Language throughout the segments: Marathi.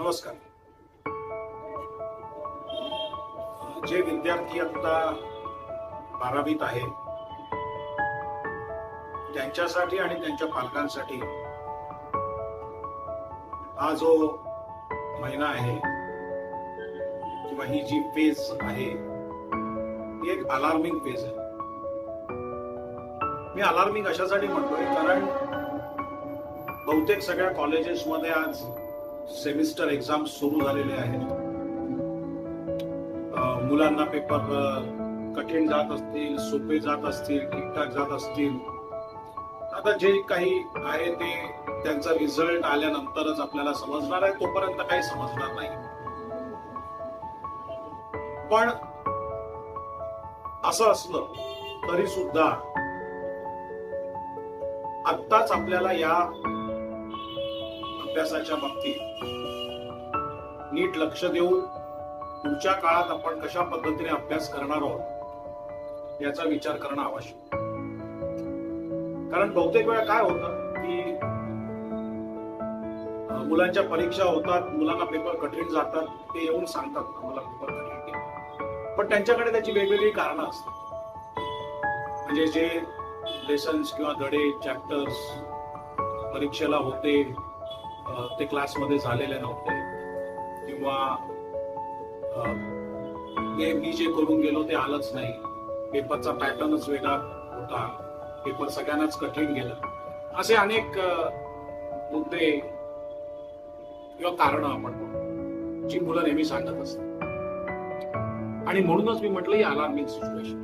नमस्कार. जे विद्यार्थी आता बारावीत आहे त्यांच्यासाठी आणि त्यांच्या पालकांसाठी हा जो महिना आहे किंवा ही जी फेज आहे ती एक अलार्मिंग फेज आहे. मी अलार्मिंग अशासाठी म्हणतोय कारण बहुतेक सगळ्या कॉलेजेसमध्ये आज सेमिस्टर एक्झाम सुरू झालेले आहेत. मुलांना पेपर कठीण जात असतील सोपे जात असतील ठीकठाक जात असतील. आता जे काही आहे ते त्यांचा रिझल्ट आल्यानंतरच आपल्याला समजणार आहे तोपर्यंत काही समजणार नाही. पण असं असलं तरी सुद्धा आत्ताच आपल्याला या अभ्यासाच्या बाबतीत. नीट लक्ष देऊन पुढच्या काळात आपण कशा पद्धतीने अभ्यास करणार आहोत याचा विचार करणं आवश्यक. कारण बहुतेक वेळा काय होतं की मुलांच्या परीक्षा होतात मुलांना पेपर कठीण जातात ते येऊन सांगतात मला पेपर कठीण पण त्यांच्याकडे त्याची वेगवेगळी कारणं असतात. म्हणजे जे लेसन्स किंवा धडे चॅप्टर्स परीक्षेला होते ते क्लासमध्ये झालेले नव्हते. किंवा ते मी जे करून गेलो ते आलंच नाही. पेपरचा पॅटर्नच वेगळा होता. पेपर सगळ्यांनाच कठीण गेलं. असे अनेक मुद्दे किंवा कारण आपण जी मुलं नेहमी सांगत असतात. आणि म्हणूनच मी म्हटलं ही अलार्मिंग सिच्युएशन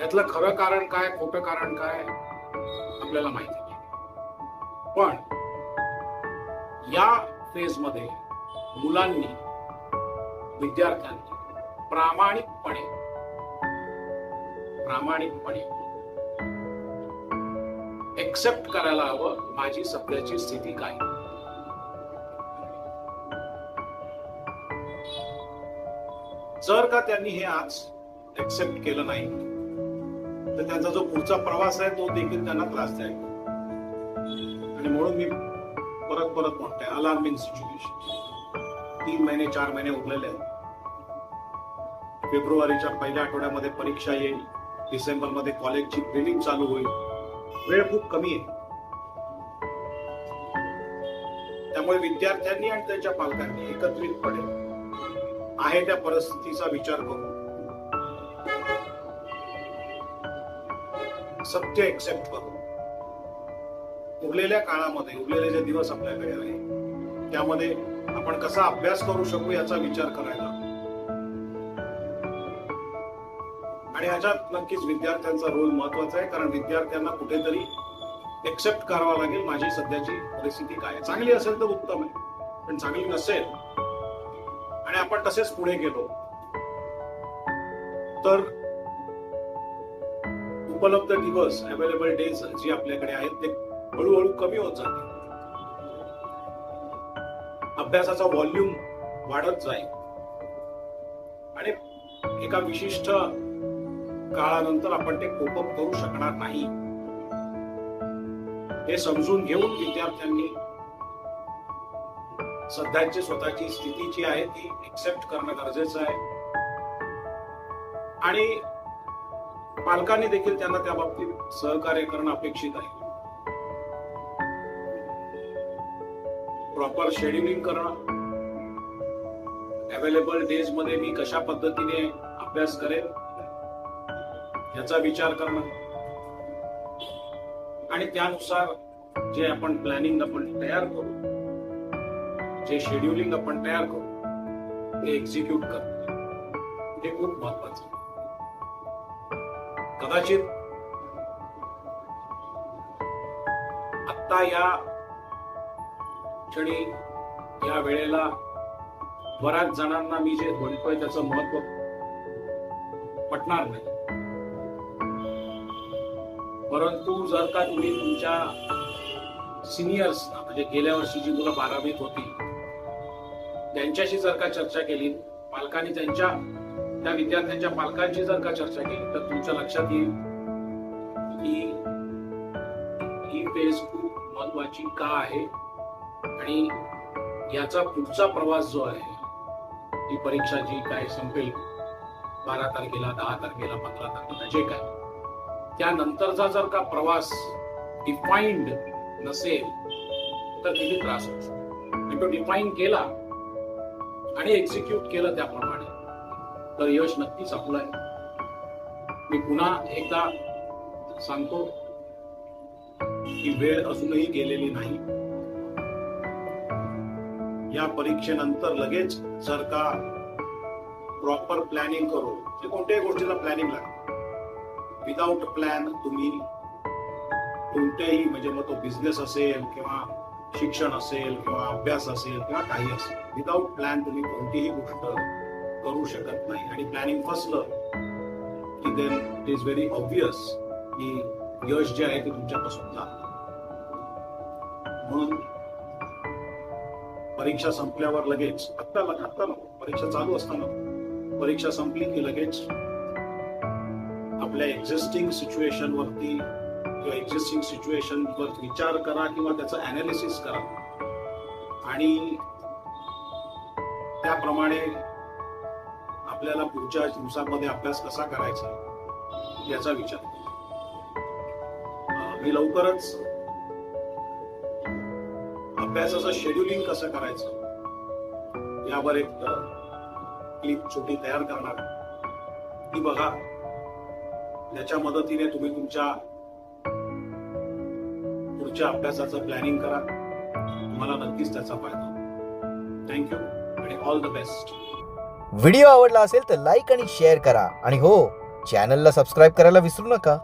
यातलं खरं कारण काय खोटं कारण काय आपल्याला माहिती पण या फेजमध्ये मुलांनी विद्यार्थ्यांनी प्रामाणिकपणे प्रामाणिकपणे एक्सेप्ट करायला हवं माझी सध्याची स्थिती काय. जर का त्यांनी हे आज एक्सेप्ट केलं नाही तर त्यांचा जो पुढचा प्रवास आहे तो देखील त्यांना त्रासदायक आणि म्हणून मी परत परत म्हणतोय अलार्मिंग सिच्युएशन तीन महिने चार महिने उरलेले आहेत. फेब्रुवारीच्या पहिल्या आठवड्यामध्ये परीक्षा येईल. डिसेंबरमध्ये कॉलेजची ट्रेनिंग चालू होईल. वेळ खूप कमी आहे. त्यामुळे विद्यार्थ्यांनी आणि त्यांच्या पालकांनी एकत्रितपणे आहे त्या परिस्थितीचा विचार करू. सत्य एक्सेप्ट करू. उरलेल्या काळामध्ये उरलेले जे दिवस आपल्याकडे आहे त्यामध्ये आपण कसा अभ्यास करू शकू याचा विचार करायला आणि ह्याच्यात नक्कीच विद्यार्थ्यांचा रोल महत्त्वाचा आहे कारण विद्यार्थ्यांना कुठेतरी एक्सेप्ट करावा लागेल माझी सध्याची परिस्थिती काय आहे. चांगली असेल तर उत्तम आहे पण चांगली नसेल आणि आपण तसेच पुढे गेलो तर उपलब्ध दिवस अवेलेबल डेज जी आपल्याकडे आहेत ते हळूहळू कमी होत जाते. अभ्यासाचा व्हॉल्यूम वाढत जाईल. आणि एका विशिष्ट काळानंतर आपण ते कोपअप करू शकणार नाही. हे समजून घेऊन विद्यार्थ्यांनी सध्याची स्वतःची स्थिती जी आहे ती एक्सेप्ट करणं गरजेचं आहे. आणि पालकांनी देखील त्यांना त्या बाबतीत सहकार्य करणं अपेक्षित आहे. प्रॉपर शेड्युलिंग करणं. अवेलेबल डेजमध्ये मी कशा पद्धतीने अभ्यास करेन याचा विचार करणं. आणि त्यानुसार जे आपण प्लॅनिंग आपण तयार करू जे शेड्युलिंग आपण तयार करू ते एक्झिक्यूट करणं. हे खूप महत्वाचं. कदाचित आत्ता या क्षणी या वेळेला बऱ्याच जणांना मी जे म्हणतोय त्याचं महत्त्व पटणार नाही. परंतु जर का तुम्ही तुमच्या सिनियर्स म्हणजे गेल्या वर्षी जी मुलं बारावीत होती त्यांच्याशी जर का चर्चा केली पालकांनी त्यांच्या त्या विद्यार्थ्यांच्या पालकांची जर का चर्चा केली तर तुमच्या लक्षात येईल की ही फेज खूप महत्वाची का आहे? आणि याचा पुढचा प्रवास जो आहे ती परीक्षा जी काय संपेल बारा तारखेला दहा तारखेला पंधरा तारखेला जे काय त्यानंतरचा जर का प्रवास डिफाईंड नसेल तर तिथे त्रास आणि तो डिफाईन केला आणि एक्झिक्यूट केलं त्याप्रमाणे तर यश नक्कीच आपलं आहे. मी पुन्हा एकदा सांगतो की वेळ अजूनही गेलेली नाही. या परीक्षेनंतर लगेच जर का प्रॉपर प्लॅनिंग करू ते कोणत्याही गोष्टीला प्लॅनिंग लागते. विदाउट प्लॅन तुम्ही कोणत्याही म्हणजे मग तो बिझनेस असेल किंवा शिक्षण असेल किंवा अभ्यास असेल किंवा काही असेल विदाउट प्लॅन तुम्ही कोणतीही गोष्ट करू शकत नाही. आणि प्लॅनिंग फसलं की then it is very obvious की यश जे आहे ते तुमच्यापासून जात म्हणून परीक्षा संपल्यावर लगेच आत्ता आत्ता नको परीक्षा चालू असताना. परीक्षा संपली की लगेच आपल्या एक्झिस्टिंग सिच्युएशन वरती किंवा एक्झिस्टिंग सिच्युएशन वर विचार करा किंवा त्याचं अनालिसिस करा. आणि त्याप्रमाणे आपल्याला पुढच्या दिवसांमध्ये अभ्यास कसा करायचा याचा विचार मी लवकरच अभ्यासाचं शेड्युलिंग कसं करायचं? यावर एक क्लिप छोटी तयार करणार. ती बघा त्याच्या मदतीने तुम्ही तुमच्या पुढच्या अभ्यासाचं प्लॅनिंग करा. तुम्हाला नक्कीच त्याचा फायदा थँक्यू आणि ऑल द बेस्ट व्हिडिओ आवडला असेल तर लाईक आणि शेअर करा. आणि हो चॅनलला सबस्क्राईब करायला विसरू नका.